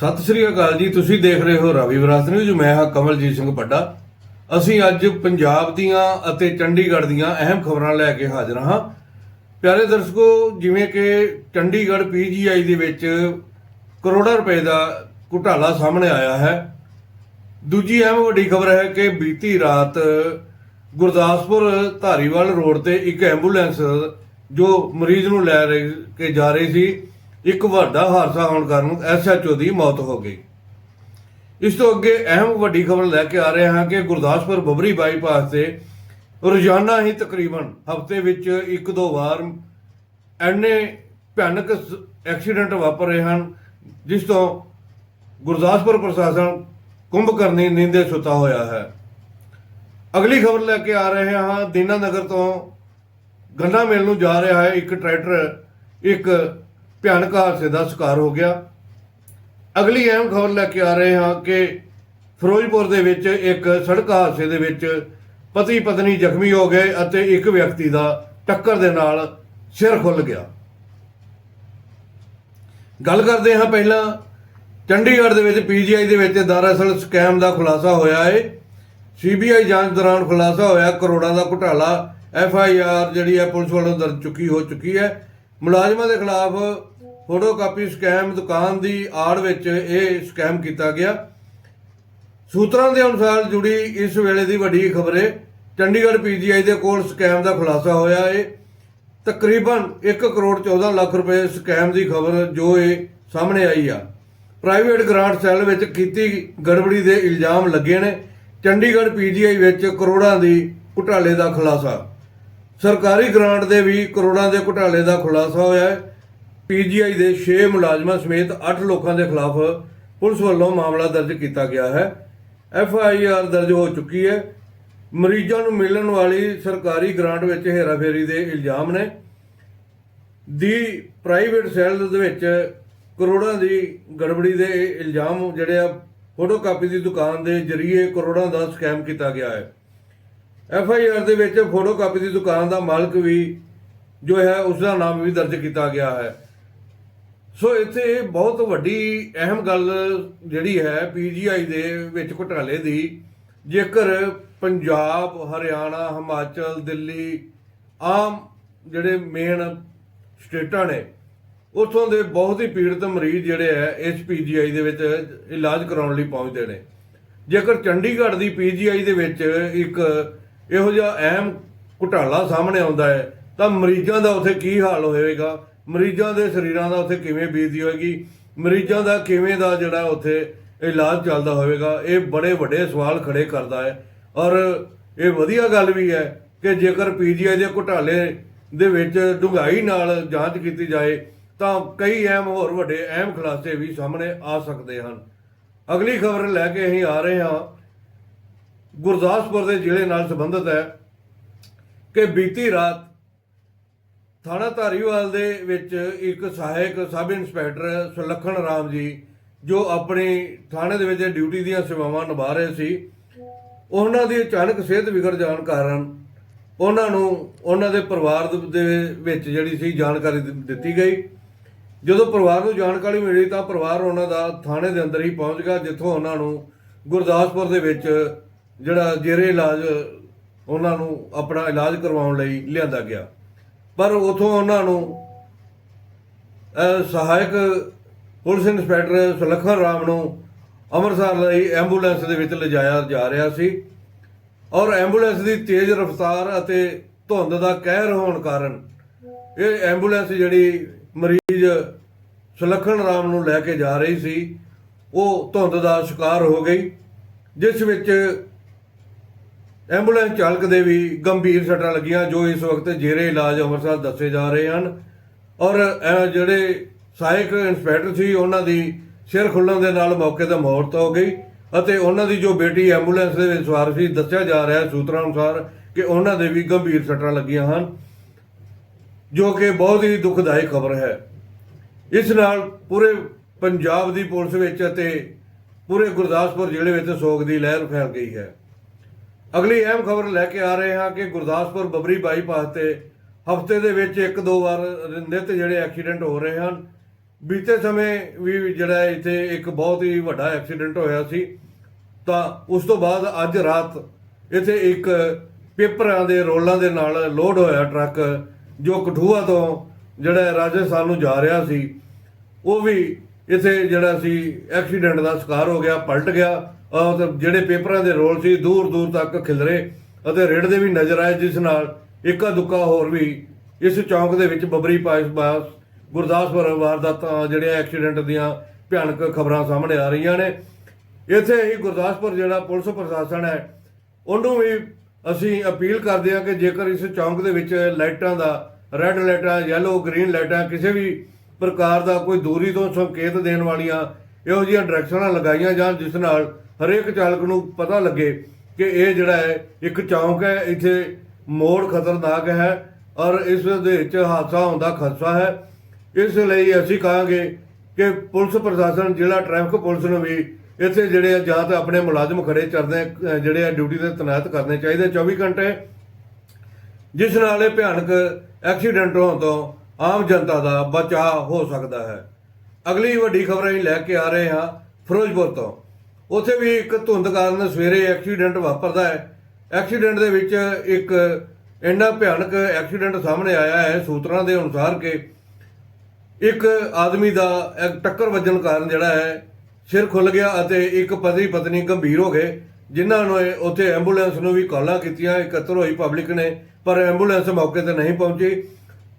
ਸਤਿ ਸ੍ਰੀ ਅਕਾਲ ਜੀ, ਤੁਸੀਂ ਦੇਖ ਰਹੇ ਹੋ ਰਾਵੀ ਵਿਰਾਸਤ ਨਿਊਜ਼। ਮੈਂ ਹਾਂ ਕਮਲਜੀਤ ਸਿੰਘ ਪੱਡਾ ਅਸੀਂ ਅੱਜ ਪੰਜਾਬ ਦੀਆਂ ਅਤੇ ਚੰਡੀਗੜ੍ਹ ਦੀਆਂ ਅਹਿਮ ਖਬਰਾਂ ਲੈ ਕੇ ਹਾਜ਼ਰ ਹਾਂ। ਪਿਆਰੇ ਦਰਸ਼ਕੋ, ਜਿਵੇਂ ਕਿ ਚੰਡੀਗੜ੍ਹ ਪੀਜੀਆਈ ਦੇ ਵਿੱਚ ਕਰੋੜਾਂ ਰੁਪਏ ਦਾ ਘੁਟਾਲਾ ਸਾਹਮਣੇ ਆਇਆ ਹੈ। ਦੂਜੀ ਅਹਿਮ ਵੱਡੀ ਖਬਰ ਹੈ ਕਿ ਬੀਤੀ ਰਾਤ ਗੁਰਦਾਸਪੁਰ ਧਾਰੀਵਾਲ ਰੋਡ ਤੇ ਇੱਕ ਐਂਬੂਲੈਂਸ ਜੋ ਮਰੀਜ਼ ਨੂੰ ਲੈ ਰਹੀ ਕੇ ਜਾ ਰਹੀ ਸੀ ਇੱਕ ਵੱਡਾ ਹਾਦਸਾ ਹੋਣ ਕਾਰਨ ਐਸਐਚਓ ਦੀ ਮੌਤ ਹੋ ਗਈ। ਇਸ ਤੋਂ ਅੱਗੇ ਅਹਿਮ ਵੱਡੀ ਖਬਰ ਲੈ ਕੇ ਆ ਰਹੇ ਹਾਂ ਕਿ ਗੁਰਦਾਸਪੁਰ ਬਬਰੀ ਬਾਈਪਾਸ ਤੇ ਰੋਜ਼ਾਨਾ ਹੀ ਤਕਰੀਬਨ ਹਫ਼ਤੇ ਵਿੱਚ ਇੱਕ ਦੋ ਵਾਰ ਐਨੇ ਭਿਆਨਕ ਐਕਸੀਡੈਂਟ ਵਾਪਰ ਰਹੇ ਹਨ, ਜਿਸ ਤੋਂ ਗੁਰਦਾਸਪੁਰ ਪ੍ਰਸ਼ਾਸਨ ਕੁੰਭਕਰਨੀ ਨੀਂਦੇ ਸੁੱਤਾ ਹੋਇਆ ਹੈ। ਅਗਲੀ ਖਬਰ ਲੈ ਕੇ ਆ ਰਹੇ ਹਾਂ, ਦੀਨਾ ਨਗਰ ਤੋਂ ਗੰਨਾ ਮੇਲ ਨੂੰ ਜਾ ਰਿਹਾ ਹੈ ਇੱਕ ਟਰੈਕਟਰ, ਇੱਕ ਭਿਆਨਕ ਹਾਦਸੇ ਦਾ ਸ਼ਿਕਾਰ ਹੋ ਗਿਆ। ਅਗਲੀ ਅਹਿਮ ਖਬਰ ਲੈ ਕੇ ਆ ਰਹੇ ਹਾਂ ਕਿ ਫਿਰੋਜ਼ਪੁਰ ਦੇ ਵਿੱਚ ਇੱਕ ਸੜਕ ਹਾਦਸੇ ਦੇ ਵਿੱਚ ਪਤੀ ਪਤਨੀ ਜ਼ਖਮੀ ਹੋ ਗਏ ਅਤੇ ਇੱਕ ਵਿਅਕਤੀ ਦਾ ਟੱਕਰ ਦੇ ਨਾਲ ਸਿਰ ਖੁੱਲ ਗਿਆ। ਗੱਲ ਕਰਦੇ ਹਾਂ ਪਹਿਲਾਂ ਚੰਡੀਗੜ੍ਹ ਦੇ ਵਿੱਚ, ਪੀਜੀਆਈ ਦੇ ਵਿੱਚ ਦਰਅਸਲ ਸਕੈਮ ਦਾ ਖੁਲਾਸਾ ਹੋਇਆ ਹੈ ਸੀਬੀਆਈ ਜਾਂਚ ਦੌਰਾਨ ਖੁਲਾਸਾ ਹੋਇਆ, ਕਰੋੜਾਂ ਦਾ ਘੁਟਾਲਾ। ਐਫ ਆਈ ਆਰ ਜਿਹੜੀ ਹੈ ਪੁਲਿਸ ਵੱਲੋਂ ਦਰਜ ਚੁੱਕੀ ਹੋ ਚੁੱਕੀ ਹੈ। ਮੁਲਾਜ਼ਮਾਂ ਦੇ ਖਿਲਾਫ ਫੋਟੋ ਕਾਪੀ ਸਕੈਮ ਦੁਕਾਨ ਦੀ ਆੜ ਵਿੱਚ ਇਹ ਸਕੈਮ ਕੀਤਾ ਗਿਆ। ਸੂਤਰਾਂ ਦੇ ਅਨੁਸਾਰ ਜੁੜੀ ਇਸ ਵੇਲੇ ਦੀ ਵੱਡੀ ਖਬਰ ਹੈ ਚੰਡੀਗੜ੍ਹ ਪੀਜੀਆਈ ਦੇ ਕੋਲ ਸਕੈਮ ਦਾ ਖੁਲਾਸਾ ਹੋਇਆ ਹੈ ਤਕਰੀਬਨ 1 ਕਰੋੜ 14 ਲੱਖ ਰੁਪਏ ਸਕੈਮ ਦੀ ਖਬਰ ਜੋ ਇਹ ਸਾਹਮਣੇ ਆਈ ਆ। ਪ੍ਰਾਈਵੇਟ ਗ੍ਰਾਂਟ ਸੈੱਲ ਵਿੱਚ ਕੀਤੀ ਗੜਬੜੀ ਦੇ ਇਲਜ਼ਾਮ ਲੱਗੇ ਨੇ। ਚੰਡੀਗੜ੍ਹ ਪੀਜੀਆਈ ਵਿੱਚ ਕਰੋੜਾਂ ਦੀ ਘੁਟਾਲੇ ਦਾ ਖੁਲਾਸਾ। ਸਰਕਾਰੀ ਗ੍ਰਾਂਟ ਦੇ ਵੀ ਕਰੋੜਾਂ ਦੇ ਘੁਟਾਲੇ ਦਾ ਖੁਲਾਸਾ ਹੋਇਆ ਹੈ ਪੀਜੀਆਈ ਦੇ 6 ਮੁਲਾਜ਼ਮਾਂ ਸਮੇਤ 8 ਲੋਕਾਂ ਦੇ ਖਿਲਾਫ ਪੁਲਿਸ ਵੱਲੋਂ ਮਾਮਲਾ ਦਰਜ ਕੀਤਾ ਗਿਆ ਹੈ। ਐਫ ਆਈ ਆਰ ਦਰਜ ਹੋ ਚੁੱਕੀ ਹੈ। ਮਰੀਜ਼ਾਂ ਨੂੰ ਮਿਲਣ ਵਾਲੀ ਸਰਕਾਰੀ ਗ੍ਰਾਂਟ ਵਿੱਚ ਹੇਰਾਫੇਰੀ ਦੇ ਇਲਜ਼ਾਮ ਨੇ। ਦੀ ਪ੍ਰਾਈਵੇਟ ਸੈੱਲ ਦੇ ਵਿੱਚ ਕਰੋੜਾਂ ਦੀ ਗੜਬੜੀ ਦੇ ਇਲਜ਼ਾਮ ਜਿਹੜੇ ਆ ਫੋਟੋਕਾਪੀ ਦੀ ਦੁਕਾਨ ਦੇ ਜ਼ਰੀਏ ਕਰੋੜਾਂ ਦਾ ਸਕੈਮ ਕੀਤਾ ਗਿਆ ਹੈ। ਐਫ ਆਈ ਆਰ ਦੇ ਵਿੱਚ ਫੋਟੋਕਾਪੀ ਦੀ ਦੁਕਾਨ ਦਾ ਮਾਲਕ ਵੀ ਜੋ ਹੈ ਉਸ ਦਾ ਨਾਮ ਵੀ ਦਰਜ ਕੀਤਾ ਗਿਆ ਹੈ। ਸੋ ਇੱਥੇ ਬਹੁਤ ਵੱਡੀ ਅਹਿਮ ਗੱਲ ਜਿਹੜੀ ਹੈ ਪੀਜੀਆਈ ਦੇ ਵਿੱਚ ਘੁਟਾਲੇ ਦੀ। ਜੇਕਰ ਪੰਜਾਬ, ਹਰਿਆਣਾ, ਹਿਮਾਚਲ, ਦਿੱਲੀ ਆਮ ਜਿਹੜੇ ਮੇਨ ਸਟੇਟਾਂ ਨੇ, ਉਥੋਂ ਦੇ ਬਹੁਤ ਹੀ ਪੀੜਤ ਮਰੀਜ਼ ਜਿਹੜੇ ਆ ਇਸ ਪੀਜੀਆਈ ਦੇ ਵਿੱਚ ਇਲਾਜ ਕਰਾਉਣ ਲਈ ਪਹੁੰਚਦੇ ਨੇ। ਜੇਕਰ ਚੰਡੀਗੜ੍ਹ ਦੀ ਪੀਜੀਆਈ ਦੇ ਵਿੱਚ ਇੱਕ ਇਹੋ ਜਿਹਾ ਅਹਿਮ ਘੁਟਾਲਾ ਸਾਹਮਣੇ ਆਉਂਦਾ ਹੈ, ਤਾਂ ਮਰੀਜ਼ਾਂ ਦਾ ਉੱਥੇ ਕੀ ਹਾਲ ਹੋਵੇਗਾ? ਮਰੀਜ਼ਾਂ ਦੇ ਸਰੀਰਾਂ ਦਾ ਉੱਥੇ ਕਿਵੇਂ ਬੀਜਦੀ ਹੋਏਗੀ, ਮਰੀਜ਼ਾਂ ਦਾ ਕਿਵੇਂ ਦਾ ਜਿਹੜਾ ਉੱਥੇ ਇਲਾਜ ਚੱਲਦਾ ਹੋਵੇਗਾ, ਇਹ ਬੜੇ ਵੱਡੇ ਸਵਾਲ ਖੜੇ ਕਰਦਾ ਹੈ। ਔਰ ਇਹ ਵਧੀਆ ਗੱਲ ਵੀ ਹੈ ਕਿ ਜੇਕਰ ਪੀਜੀਆਈ ਦੇ ਘੁਟਾਲੇ ਦੇ ਵਿੱਚ ਡੂੰਘਾਈ ਨਾਲ ਜਾਂਚ ਕੀਤੀ ਜਾਏ, ਤਾਂ ਕਈ ਅਹਿਮ ਹੋਰ ਵੱਡੇ ਅਹਿਮ ਖੁਲਾਸੇ ਵੀ ਸਾਹਮਣੇ ਆ ਸਕਦੇ ਹਨ। ਅਗਲੀ ਖਬਰ ਲੈ ਕੇ ਅਸੀਂ ਆ ਰਹੇ ਹਾਂ। ਗੁਰਦਾਸਪੁਰ ਦੇ ਜ਼ਿਲ੍ਹੇ ਨਾਲ ਸੰਬੰਧਿਤ ਹੈ ਕਿ ਬੀਤੀ ਰਾਤ ਥਾਣਾ ਧਾਰੀਵਾਲ ਦੇ ਵਿੱਚ ਇੱਕ ਸਹਾਇਕ ਸਬ ਇੰਸਪੈਕਟਰ ਸੁਲੱਖਣ ਰਾਮ ਜੀ, ਜੋ ਆਪਣੀ ਥਾਣੇ ਦੇ ਵਿੱਚ ਡਿਊਟੀ ਦੀਆਂ ਸੇਵਾਵਾਂ ਨਿਭਾ ਰਹੇ ਸੀ, ਉਹਨਾਂ ਦੀ ਅਚਾਨਕ ਸਿਹਤ ਵਿਗੜ ਜਾਣ ਕਾਰਨ ਉਹਨਾਂ ਨੂੰ ਉਹਨਾਂ ਦੇ ਪਰਿਵਾਰ ਦੇ ਵਿੱਚ ਜਿਹੜੀ ਸੀ ਜਾਣਕਾਰੀ ਦਿ- ਦਿੱਤੀ ਗਈ। ਜਦੋਂ ਪਰਿਵਾਰ ਨੂੰ ਜਾਣਕਾਰੀ ਮਿਲੀ ਤਾਂ ਪਰਿਵਾਰ ਉਹਨਾਂ ਦਾ ਥਾਣੇ ਦੇ ਅੰਦਰ ਹੀ ਪਹੁੰਚ ਗਿਆ, ਜਿੱਥੋਂ ਉਹਨਾਂ ਨੂੰ ਗੁਰਦਾਸਪੁਰ ਦੇ ਵਿੱਚ ਜਿਹੜਾ ਜੇਰੇ ਇਲਾਜ ਉਹਨਾਂ ਨੂੰ ਆਪਣਾ ਇਲਾਜ ਕਰਵਾਉਣ ਲਈ ਲਿਆਂਦਾ ਗਿਆ। ਪਰ ਉਥੋਂ ਉਹਨਾਂ ਨੂੰ ਸਹਾਇਕ ਪੁਲਿਸ ਇੰਸਪੈਕਟਰ ਸੁਲੱਖਣ ਰਾਮ ਨੂੰ ਅੰਮ੍ਰਿਤਸਰ ਲਈ ਐਂਬੂਲੈਂਸ ਦੇ ਵਿੱਚ ਲਿਜਾਇਆ ਜਾ ਰਿਹਾ ਸੀ ਔਰ ਐਂਬੂਲੈਂਸ ਦੀ ਤੇਜ਼ ਰਫ਼ਤਾਰ ਅਤੇ ਧੁੰਦ ਦਾ ਕਹਿਰ ਹੋਣ ਕਾਰਨ ਇਹ ਐਂਬੂਲੈਂਸ ਜਿਹੜੀ ਮਰੀਜ਼ ਸੁਲੱਖਣ ਰਾਮ ਨੂੰ ਲੈ ਕੇ ਜਾ ਰਹੀ ਸੀ, ਉਹ ਧੁੰਦ ਦਾ ਸ਼ਿਕਾਰ ਹੋ ਗਈ, ਜਿਸ ਵਿੱਚ ਐਂਬੂਲੈਂਸ ਚਾਲਕ ਦੇ ਵੀ ਗੰਭੀਰ ਸੱਟਾਂ ਲੱਗੀਆਂ, ਜੋ ਇਸ ਵਕਤ ਜੇਰੇ ਇਲਾਜ ਅੰਮ੍ਰਿਤਸਰ ਦੱਸੇ ਜਾ ਰਹੇ ਹਨ। ਔਰ ਜਿਹੜੇ ਸਹਾਇਕ ਇੰਸਪੈਕਟਰ ਸੀ, ਉਹਨਾਂ ਦੀ ਸਿਰ ਖੁੱਲਣ ਦੇ ਨਾਲ ਮੌਕੇ ਤੇ ਮੌਤ ਹੋ ਗਈ ਅਤੇ ਉਹਨਾਂ ਦੀ ਜੋ ਬੇਟੀ ਐਂਬੂਲੈਂਸ ਦੇ ਵਿੱਚ ਸਵਾਰ ਸੀ, ਦੱਸਿਆ ਜਾ ਰਿਹਾ ਸੂਤਰਾਂ ਅਨੁਸਾਰ ਕਿ ਉਹਨਾਂ ਦੇ ਵੀ ਗੰਭੀਰ ਸੱਟਾਂ ਲੱਗੀਆਂ ਹਨ, ਜੋ ਕਿ ਬਹੁਤ ਹੀ ਦੁਖਦਾਇਕ ਖਬਰ ਹੈ। ਇਸ ਨਾਲ ਪੂਰੇ ਪੰਜਾਬ ਦੀ ਪੁਲਿਸ ਵਿੱਚ ਅਤੇ ਪੂਰੇ ਗੁਰਦਾਸਪੁਰ ਜ਼ਿਲ੍ਹੇ ਵਿੱਚ ਸੋਗ ਦੀ ਲਹਿਰ ਫੈਲ ਗਈ ਹੈ। ਅਗਲੀ ਅਹਿਮ ਖਬਰ ਲੈ ਕੇ ਆ ਰਹੇ ਹਾਂ ਕਿ ਗੁਰਦਾਸਪੁਰ ਬਬਰੀ ਬਾਈਪਾਸ ਤੇ ਹਫ਼ਤੇ ਦੇ ਵਿੱਚ ਇੱਕ ਦੋ ਵਾਰ ਨਿਤ ਜਿਹੜੇ ਐਕਸੀਡੈਂਟ ਹੋ ਰਹੇ ਹਨ। ਬੀਤੇ ਸਮੇਂ ਵੀ ਜਿਹੜਾ ਇੱਥੇ ਇੱਕ ਬਹੁਤ ਹੀ ਵੱਡਾ ਐਕਸੀਡੈਂਟ ਹੋਇਆ ਸੀ। ਤਾਂ ਉਸ ਤੋਂ ਬਾਅਦ ਅੱਜ ਰਾਤ ਇੱਥੇ ਇੱਕ ਪੇਪਰਾਂ ਦੇ ਰੋਲਾਂ ਦੇ ਨਾਲ ਲੋਡ ਹੋਇਆ ਟਰੱਕ ਜੋ ਕਠੂਆ ਤੋਂ ਜਿਹੜਾ ਰਾਜਸਥਾਨ ਨੂੰ ਜਾ ਰਿਹਾ ਸੀ। ਉਹ ਵੀ ਇੱਥੇ ਜਿਹੜਾ ਸੀ ਐਕਸੀਡੈਂਟ ਦਾ ਸ਼ਿਕਾਰ ਹੋ ਗਿਆ, ਪਲਟ ਗਿਆ ਔਰ ਜਿਹੜੇ ਪੇਪਰਾਂ ਦੇ ਰੋਲ ਸੀ ਦੂਰ ਦੂਰ ਤੱਕ ਖਿਲਰੇ ਅਤੇ ਰੇੜਦੇ ਵੀ ਨਜ਼ਰ ਆਏ, ਜਿਸ ਨਾਲ ਇੱਕਾ ਦੁੱਕਾ ਹੋਰ ਵੀ ਇਸ ਚੌਂਕ ਦੇ ਵਿੱਚ ਬਬਰੀ ਪਾਸ ਬਾਸ, ਗੁਰਦਾਸਪੁਰ ਵਾਰਦਾਤਾਂ ਜਿਹੜੀਆਂ ਐਕਸੀਡੈਂਟ ਦੀਆਂ ਭਿਆਨਕ ਖਬਰਾਂ ਸਾਹਮਣੇ ਆ ਰਹੀਆਂ ਨੇ। ਇੱਥੇ ਹੀ ਗੁਰਦਾਸਪੁਰ ਜਿਹੜਾ ਪੁਲਿਸ ਪ੍ਰਸ਼ਾਸਨ ਹੈ, ਉਹਨੂੰ ਵੀ ਅਸੀਂ ਅਪੀਲ ਕਰਦੇ ਹਾਂ ਕਿ ਜੇਕਰ ਇਸ ਚੌਂਕ ਦੇ ਵਿੱਚ ਲਾਈਟਾਂ ਦਾ ਰੈੱਡ ਲਾਈਟਾਂ ਯੈਲੋ ਗ੍ਰੀਨ ਲਾਈਟਾਂ ਕਿਸੇ ਵੀ ਪ੍ਰਕਾਰ ਦਾ ਕੋਈ ਦੂਰੀ ਤੋਂ ਸੰਕੇਤ ਦੇਣ ਵਾਲੀਆਂ ਇਹੋ ਜਿਹੀਆਂ ਡਾਇਰੈਕਸ਼ਨਾਂ ਲਗਾਈਆਂ ਜਾਣ, ਜਿਸ ਨਾਲ ਹਰੇਕ ਚਾਲਕ ਨੂੰ ਪਤਾ ਲੱਗੇ ਕਿ ਇਹ ਜਿਹੜਾ ਹੈ, ਇੱਕ ਚੌਂਕ ਹੈ, ਇੱਥੇ ਮੋੜ ਖਤਰਨਾਕ ਹੈ ਔਰ ਇਸ ਦੇ ਵਿੱਚ ਹਾਦਸਾ ਹੁੰਦਾ ਖਦਸ਼ਾ ਹੈ। ਇਸ ਲਈ ਅਸੀਂ ਕਹਾਂਗੇ ਕਿ ਪੁਲਿਸ ਪ੍ਰਸ਼ਾਸਨ, ਜ਼ਿਲ੍ਹਾ ਟ੍ਰੈਫਿਕ ਪੁਲਿਸ ਨੂੰ ਵੀ ਇੱਥੇ ਜਿਹੜੇ ਆ, ਜਾਂ ਤਾਂ ਆਪਣੇ ਮੁਲਾਜ਼ਮ ਖੜੇ ਕਰਦੇ ਜਿਹੜੇ ਆ, ਡਿਊਟੀ ਤੇ ਤੈਨਾਤ ਕਰਨੇ ਚਾਹੀਦੇ 24 ਘੰਟੇ, ਜਿਸ ਨਾਲ ਇਹ ਭਿਆਨਕ ਐਕਸੀਡੈਂਟ ਹੋਣ ਤੋਂ ਆਮ ਜਨਤਾ ਦਾ ਬਚਾਅ ਹੋ ਸਕਦਾ ਹੈ। ਅਗਲੀ ਵੱਡੀ ਖਬਰ ਅਸੀਂ ਲੈ ਕੇ ਆ ਰਹੇ ਹਾਂ ਫਿਰੋਜ਼ਪੁਰ ਤੋਂ। ਉੱਥੇ ਵੀ ਇੱਕ ਧੁੰਦ ਕਾਰਨ ਸਵੇਰੇ ਐਕਸੀਡੈਂਟ ਵਾਪਰਦਾ ਹੈ। ਐਕਸੀਡੈਂਟ ਦੇ ਵਿੱਚ ਇੱਕ ਇੰਨਾ ਭਿਆਨਕ ਐਕਸੀਡੈਂਟ ਸਾਹਮਣੇ ਆਇਆ ਹੈ ਸੂਤਰਾਂ ਦੇ ਅਨੁਸਾਰ ਕਿ ਇੱਕ ਆਦਮੀ ਦਾ ਟੱਕਰ ਵੱਜਣ ਕਾਰਨ ਜਿਹੜਾ ਹੈ ਸਿਰ ਖੁੱਲ ਗਿਆ ਅਤੇ ਇੱਕ ਪਤੀ ਪਤਨੀ ਗੰਭੀਰ ਹੋ ਗਏ, ਜਿਨ੍ਹਾਂ ਨੇ ਉੱਥੇ ਐਂਬੂਲੈਂਸ ਨੂੰ ਵੀ ਕਾਲਾਂ ਕੀਤੀਆਂ। ਇਕੱਤਰ ਹੋਈ ਪਬਲਿਕ ਨੇ, ਪਰ ਐਂਬੂਲੈਂਸ ਮੌਕੇ ਤੇ ਨਹੀਂ ਪਹੁੰਚੀ।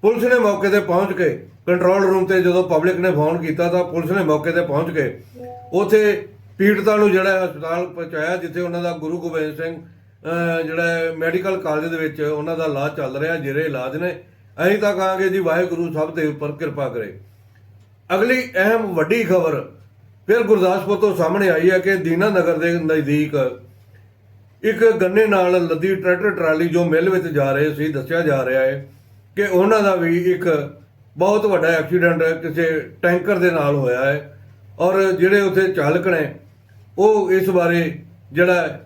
ਪੁਲਿਸ ਨੇ ਮੌਕੇ ਤੇ ਪਹੁੰਚ ਕੇ ਕੰਟਰੋਲ ਰੂਮ ਤੇ ਜਦੋਂ ਪਬਲਿਕ ਨੇ ਫੋਨ ਕੀਤਾ ਤਾਂ ਪੁਲਿਸ ਨੇ ਮੌਕੇ ਤੇ ਪਹੁੰਚ ਕੇ, ਉੱਥੇ ਪੀੜਤਾਂ ਨੂੰ ਜਿਹੜਾ ਹਸਪਤਾਲ ਪਹੁੰਚਾਇਆ ਜਿੱਥੇ ਉਹਨਾਂ ਦਾ ਗੁਰੂ ਗੋਬਿੰਦ ਸਿੰਘ ਜਿਹੜਾ ਮੈਡੀਕਲ ਕਾਲਜ ਦੇ ਵਿੱਚ ਉਹਨਾਂ ਦਾ ਇਲਾਜ ਚੱਲ ਰਿਹਾ, ਜਿਹੜੇ ਇਲਾਜ ਨੇ, ਅਸੀਂ ਤਾਂ ਕਹਾਂਗੇ ਜੀ ਵਾਹਿਗੁਰੂ ਸਭ ਦੇ ਉੱਪਰ ਕਿਰਪਾ ਕਰੇ। ਅਗਲੀ ਅਹਿਮ ਵੱਡੀ ਖਬਰ ਫਿਰ ਗੁਰਦਾਸਪੁਰ ਤੋਂ ਸਾਹਮਣੇ ਆਈ ਹੈ ਕਿ ਦੀਨਾ ਨਗਰ ਦੇ ਨਜ਼ਦੀਕ ਇੱਕ ਗੰਨੇ ਨਾਲ ਲੱਦੀ ਟਰੈਕਟਰ ਟਰਾਲੀ ਜੋ ਮਿਲ ਵਿੱਚ ਜਾ ਰਹੇ ਸੀ, ਦੱਸਿਆ ਜਾ ਰਿਹਾ ਹੈ ਕਿ ਉਹਨਾਂ ਦਾ ਵੀ ਇੱਕ ਬਹੁਤ ਵੱਡਾ ਐਕਸੀਡੈਂਟ ਕਿਸੇ ਟੈਂਕਰ ਦੇ ਨਾਲ ਹੋਇਆ ਹੈ ਔਰ ਜਿਹੜੇ ਉੱਥੇ ਚਾਲਕ ਨੇ, ਉਹ ਇਸ ਬਾਰੇ ਜਿਹੜਾ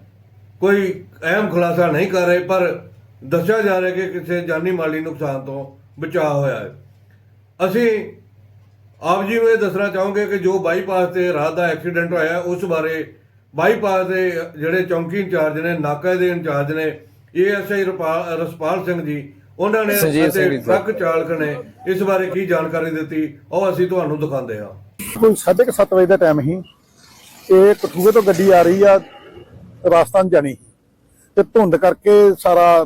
ਕੋਈ ਅਹਿਮ ਖੁਲਾਸਾ ਨਹੀਂ ਕਰ ਰਹੇ, ਪਰ ਦੱਸਿਆ ਜਾ ਰਿਹਾ ਕਿ ਕਿਸੇ ਜਾਨੀ ਮਾਲੀ ਨੁਕਸਾਨ ਤੋਂ ਬਚਾਅ ਹੋਇਆ ਹੈ। ਅਸੀਂ ਆਪ ਜੀ ਨੂੰ ਇਹ ਦੱਸਣਾ ਚਾਹੋਗੇ ਕਿ ਜੋ ਬਾਈਪਾਸ ਤੇ ਰਾਤ ਦਾ ਐਕਸੀਡੈਂਟ ਹੋਇਆ ਉਸ ਬਾਰੇ ਬਾਈਪਾਸ ਦੇ ਜਿਹੜੇ ਚੌਂਕੀ ਇੰਚਾਰਜ ਨੇ, ਨਾਕਾ ਦੇ ਇੰਚਾਰਜ ਨੇ ਏਐਸਆਈ ਰਸਪਾਲ ਸਿੰਘ ਜੀ ਉਹਨਾਂ ਨੇ ਅਤੇ। ਟਰੱਕ ਚਾਲਕ ਨੇ ਇਸ ਬਾਰੇ ਕੀ ਜਾਣਕਾਰੀ ਦਿੱਤੀ? ਉਹ ਅਸੀਂ ਤੁਹਾਨੂੰ ਦਿਖਾਉਂਦੇ ਹਾਂ। ਕੋਈ ਸਾਢੇ ਕੁ ਸੱਤ ਵਜੇ ਦਾ ਟਾਈਮ ਸੀ। ਇਹ ਕਠੂਏ ਤੋਂ ਗੱਡੀ ਆ ਰਹੀ ਆ ਰਾਜਸਥਾਨ ਜਾਣੀ। ਤੇ ਧੁੰਦ ਕਰਕੇ ਸਾਰਾ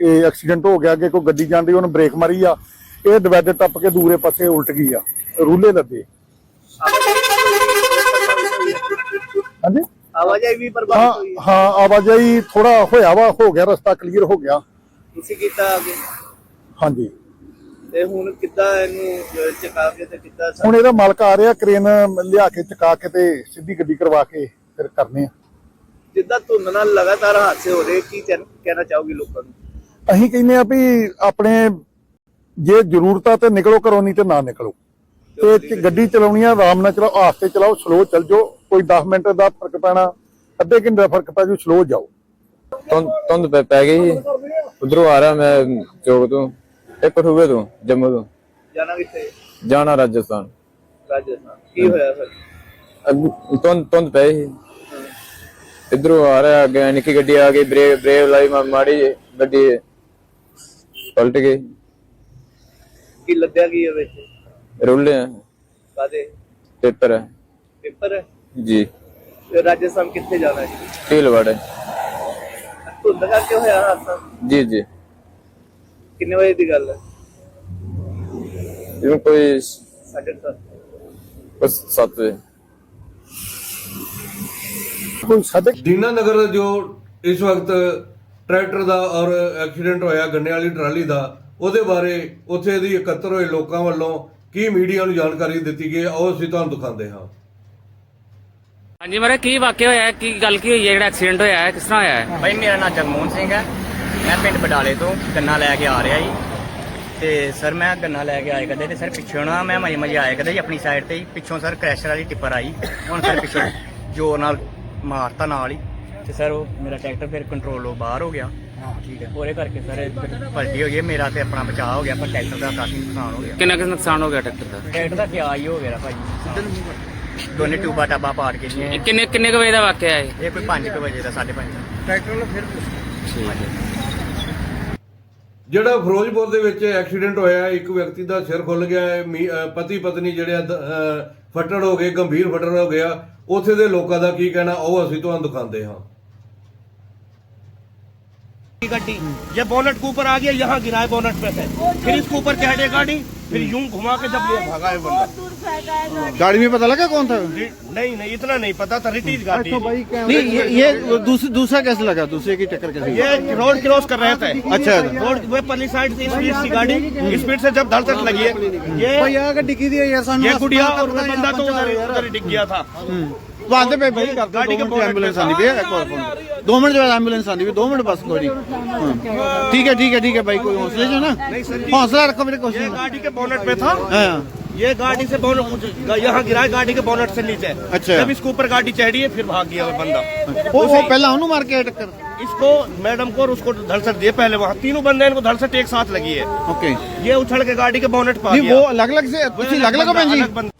ਇਹ ਐਕਸੀਡੈਂਟ ਹੋ ਗਿਆ ਕਿ ਕੋਈ ਗੱਡੀ ਜਾਂਦੀ ਉਹਨੇ ਬ੍ਰੇਕ ਮਾਰੀ ਆ। ਇਹ ਡਿਵਾਈਡਰ ਟੱਪ ਕੇ ਦੂਰੇ ਪਾਸੇ ਉਲਟ ਗਈ ਆ ਰੂਲੇ ਲੱਦੇ। ਹਾਂਜੀ? ਆਵਾਜਾਈ ਵੀ ਹਾਂ ਪ੍ਰਭਾਵਿਤ ਹੋਈ। ਹਾਂ ਆਵਾਜਾਈ ਥੋੜਾ ਹੋਇਆ ਵਾ ਹੋ ਗਿਆ ਰਸਤਾ ਕਲੀਅਰ ਹੋ ਗਿਆ। ਤੁਸੀਂ ਕੀਤਾ ਅੱਗੇ? ਹਾਂਜੀ। ਤੇ ਹੁਣ ਕਿੱਦਾਂ ਇਹਨੂੰ ਚੁਕਾ ਕੇ ਤੇ ਕਿੱਦਾਂ ਹੁਣ ਇਹਦਾ ਮਾਲਕ ਆ ਰਿਹਾ ਕਰੇਨ ਲਿਆ ਕੇ ਚਕਾ ਕੇ ਤੇ ਸਿੱਧੀ ਗੱਡੀ ਕਰਵਾ ਕੇ ਫਿਰ ਕਰਨੇ ਆ। ਜਿੱਦਾਂ ਧੁੰਦ ਨਾਲ ਲਗਾਤਾਰ ਹਾਦਸੇ ਹੋ ਰਹੇ ਕੀ ਕਹਿ- ਕਹਿਣਾ ਚਾਹੋਗੇ ਲੋਕਾਂ ਨੂੰ? ਅਸੀਂ ਕਹਿੰਦੇ ਆ ਵੀ ਆਪਣੇ ਜੇ ਜ਼ਰੂਰਤ ਆ ਤੇ ਨਿਕਲੋ ਘਰੋਂ ਨਹੀਂ ਤੇ ਨਾ ਨਿਕਲੋ। ਤੇ ਚ- ਗੱਡੀ ਚਲਾਉਣੀ ਆ ਆਰਾਮ ਨਾਲ ਚਲਾਓ ਆਸਤੇ ਚਲਾਓ ਸਲੋ ਚੱਲ ਜਾਓ ਕੋਈ 10 ਮਿੰਟ ਦਾ ਫ਼ਰਕ ਪੈਣਾ ਅੱਧੇ ਘੰਟੇ ਦਾ ਫ਼ਰਕ ਪੈ ਜੂ ਸਲੋ ਜਾਓ। ਧੁੰਦ ਧੁੰਦ ਪੈ ਪੈ ਗਈ ਸੀ ਉਧਰੋਂ ਆ ਰਿਹਾ ਮੈਂ ਚੌਕ ਤੋਂ। ਤੇ ਕਠੂਏ ਤੋਂ ਜੰਮੂ ਤੋਂ। ਜਾਣਾ ਕਿੱਥੇ? ਜਾਣਾ ਰਾਜਸਥਾਨ। ਰਾਜਸਥਾਨ। ਕੀ ਹੋਇਆ ਫਿਰ? ਅੱਗ- ਧੁੰਦ ਧੁੰਦ ਪਈ ਸੀ ਇਧਰੋਂ ਆ ਰਿਹਾ ਅੱਗੇ ਨਿੱਕੀ ਗੱਡੀ ਆ ਗਈ ਬ੍ਰੇਕ ਬ੍ਰੇਕ ਲਾਈ ਮਾ- ਮਾੜੀ ਜਿਹੀ, ਗੱਡੀ ਪਲਟ ਗਈ। ਕੀ ਲੱਦਿਆ ਕੀ ਹੈ ਵਿੱਚ ਰੁੱਲੇ ਕਾਦੇ ਪੇਪਰ ਹੈ ਪੇਪਰ ਹੈ ਜੀ। ਤੇ ਰਾਜਸਥਾਨ ਕਿੱਥੇ ਜਾਣਾ ਹੈ ਢੀਲ ਵੜ ਧੁੰਦ ਕਰਕੇ ਹੋਇਆ ਹਾਦਸਾ? ਜੀ ਜੀ। ਕਿੰਨੇ ਵਜੇ ਦੀ ਗੱਲ ਹੈ? ਜਿਵੇਂ ਕੋਈ ਸਾਢੇ ਕੁ ਸੱਤ। ਕੁਛ ਸੱਤ ਵਜੇ। ਕੋਈ ਸਾਢੇ ਦੀਨਾ ਨਗਰ ਜੋ ਇਸ ਵਕਤ ਟਰੈਕਟਰ ਦਾ ਔਰ ਐਕਸੀਡੈਂਟ ਹੋਇਆ ਗੰਨੇ ਵਾਲੀ ਟਰਾਲੀ ਦਾ ਉਹਦੇ ਬਾਰੇ ਉੱਥੇ ਦੀ ਇਕੱਤਰ ਹੋਏ ਲੋਕਾਂ ਵੱਲੋਂ ਕੀ ਮੀਡੀਆ ਨੂੰ ਜਾਣਕਾਰੀ ਦਿੱਤੀ ਗਈ ਹੈ, ਉਹ ਅਸੀਂ ਤੁਹਾਨੂੰ ਦਿਖਾਉਂਦੇ ਹਾਂ। ਹਾਂਜੀ ਮਰੇ ਕੀ ਵਾਕਿਆ ਹੋਇਆ? ਹੈ? ਕੀ ਗੱਲ ਕੀ ਹੋਈ ਹੈ? ਜਿਹੜਾ ਐਕਸੀਡੈਂਟ ਹੋਇਆ ਹੈ ਕਿਸ ਤਰ੍ਹਾਂ ਹੋਇਆ ਹੈ? ਭਾਈ ਮੇਰਾ ਨਾਮ ਜਗਮੋਹਨ ਸਿੰਘ ਹੈ। ਮੈਂ ਪਿੰਡ ਬਡਾਲੇ ਤੋਂ ਗੰਨਾ ਲੈ ਕੇ ਆ ਰਿਹਾ ਜੀ। ਤੇ ਸਰ ਮੈਂ ਗੰਨਾ ਲੈ ਕੇ ਆਏ ਕਦੇ ਤੇ ਸਰ ਪਿੱਛੋਂ ਨਾ ਮੈਂ ਮਜੇ ਮਜੇ ਆਏ ਕਦੇ ਜੀ ਆਪਣੀ ਸਾਈਡ ਤੇ ਹੀ ਪਿੱਛੋਂ ਸਰ ਕ੍ਰੈਸ਼ਰ ਵਾਲੀ ਟਿੱਪਰ ਆਈ। ਹੁਣ ਸਰ ਪਿੱਛੋਂ ਜ਼ੋਰ ਨਾਲ ਮਾਰਤਾ ਨਾਲ ਹੀ। ਤੇ ਸਰ ਉਹ ਮੇਰਾ ਟਰੈਕਟਰ ਫਿਰ ਕੰਟਰੋਲੋਂ ਬਾਹਰ ਹੋ ਗਿਆ। ਹਾਂ ਠੀਕ ਹੈ। ਉਹਦੇ ਕਰਕੇ ਸਰ ਪਲਟੀ ਹੋ। ਗਈ ਮੇਰਾ ਤੇ ਆਪਣਾ ਬਚਾਅ ਹੋ ਗਿਆ ਪਰ ਟਰੈਕਟਰ ਦਾ ਕਾਫੀ ਨੁਕਸਾਨ ਹੋ ਗਿਆ। ਕਿੰਨਾ ਕੁ ਨੁਕਸਾਨ ਹੋ ਗਿਆ ਟਰੈਕਟਰ ਦਾ? ਟਰੈਕਟਰ ਦਾ ਕਿਆ ਹੀ ਹੋ ਗਿਆ ਭਾਜੀ ਦੋਨੇ ਟੂਬਾ ਟਾਬਾ ਪਾੜ ਕੇ ਇਹ ਜੀ ਕਿੰਨੇ ਕਿੰਨੇ ਕੁ ਵਜੇ ਦਾ ਵਾਕਿਆ ਹੈ ਇਹ ਕੋਈ 5 ਵਜੇ ਦਾ 5:30 ਜਿਹੜਾ ਫਿਰੋਜ਼ਪੁਰ ਦੇ ਵਿੱਚ ਐਕਸੀਡੈਂਟ ਹੋਇਆ ਹੈ, ਇੱਕ ਵਿਅਕਤੀ ਦਾ ਸਿਰ ਖੁੱਲ ਗਿਆ ਹੈ ਮੀ- ਅਹ ਪਤੀ ਪਤਨੀ ਜਿਹੜੇ ਆ ਦ- ਅਹ ਫੱਟੜ ਹੋ ਗਏ ਗੰਭੀਰ ਫੱਟੜ ਹੋ ਗਿਆ ਉੱਥੇ ਦੇ ਲੋਕਾਂ ਦਾ ਕੀ ਕਹਿਣਾ? ਉਹ ਅਸੀਂ ਤੁਹਾਨੂੰ ਦਿਖਾਉਂਦੇ ਹਾਂ। की ये बोनट के ऊपर आ गया यहाँ गिराए बोनट पे फिर इसके ऊपर चढ़ गई गाड़ी फिर यूँ घुमा के जब ये भागा है बंदा गाड़ी में पता लगा कौन था? नहीं नहीं इतना नहीं पता था रिटीज गाड़ी तो भाई नहीं ये, ये दूसरा दूसरा कैसे लगा? दूसरे की टक्कर कैसे ये रोड क्रॉस कर रहे थे। अच्छा रोड वे पल्ली साइड से स्पीड सी गाड़ी। स्पीड से जब धड़ तक लगी है ये गुड़िया और बंदा तो उधर डिग गया था। वादे है दो मिनट बाद एंबुलेंस आनी दो हौसले गाड़ी के बोनेट पे था ये गाड़ी से बोनट यहाँ गिरा गाड़ी के बोनट से नीचे अच्छा जब इसके ऊपर गाड़ी चढ़ी है फिर भाग गया बंदा वो पहला हनु मार के टक्कर इसको मैडम को और उसको धड़सट दिए पहले वहाँ तीनों बंदे इनको धड़सट एक साथ लगी है ओके ये उछड़ के गाड़ी के बोनेट पर वो अलग अलग से अलग अलग